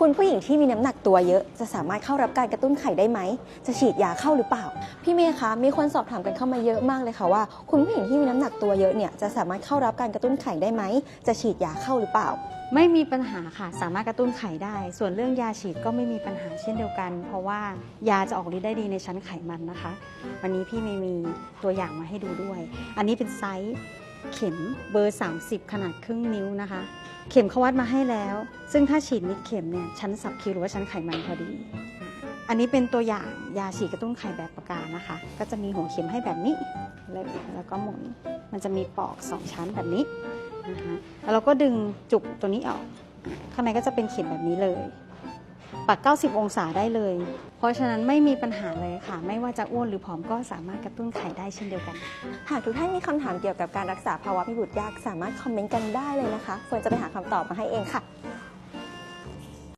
คุณผู้หญิงที่มีน้ำหนักตัวเยอะ จะสามารถเข้ารับการกระตุ้นไข่ได้ไหม จะฉีดยาเข้าหรือเปล่า พี่เมย์คะ มีคนสอบถามกันเข้ามาเยอะมากเลยค่ะว่า คุณผู้หญิงที่มีน้ำหนักตัวเยอะเนี่ยจะสามารถเข้ารับการกระตุ้นไข่ได้ไหม จะฉีดยาเข้าหรือเปล่า ไม่มีปัญหาค่ะ สามารถกระตุ้นไข่ได้ ส่วนเรื่องยาฉีดก็ไม่มีปัญหาเช่นเดียวกัน เพราะว่ายาจะออกฤทธิ์ได้ดีในชั้นไขมันนะคะ วันนี้พี่ไม่มีตัวอย่างมาให้ดูด้วย อันนี้เป็นไซส์ เข็มเบอร์ 30 ขนาดครึ่งนิ้วนะคะ เข็มเขาวัดมาให้แล้ว ซึ่งถ้าฉีดมิดเข็มเนี่ยชั้นสับคิวหรือว่าชั้นไขมันพอดี อันนี้เป็นตัวอย่างยาฉีดกระตุ้นไข่แบบประการนะคะ ก็จะมีหัวเข็มให้แบบนี้เลยแล้วก็หมุน มันจะมีปลอกสองชั้นแบบนี้นะคะแล้วเราก็ดึงจุกตัวนี้ออก ข้างในก็จะเป็นเข็มแบบนี้เลย ปัก 90 องศาได้เลย เพราะฉะนั้นไม่มีปัญหาเลยค่ะ ไม่ว่าจะอ้วนหรือผอมก็สามารถกระตุ้นไข่ได้เช่นเดียวกัน หากทุกท่านมีคำถามเกี่ยวกับการรักษาภาวะพิบุตรยาก สามารถคอมเมนต์กันได้เลยนะคะเฟิร์นจะไปหาคำตอบมาให้เองค่ะ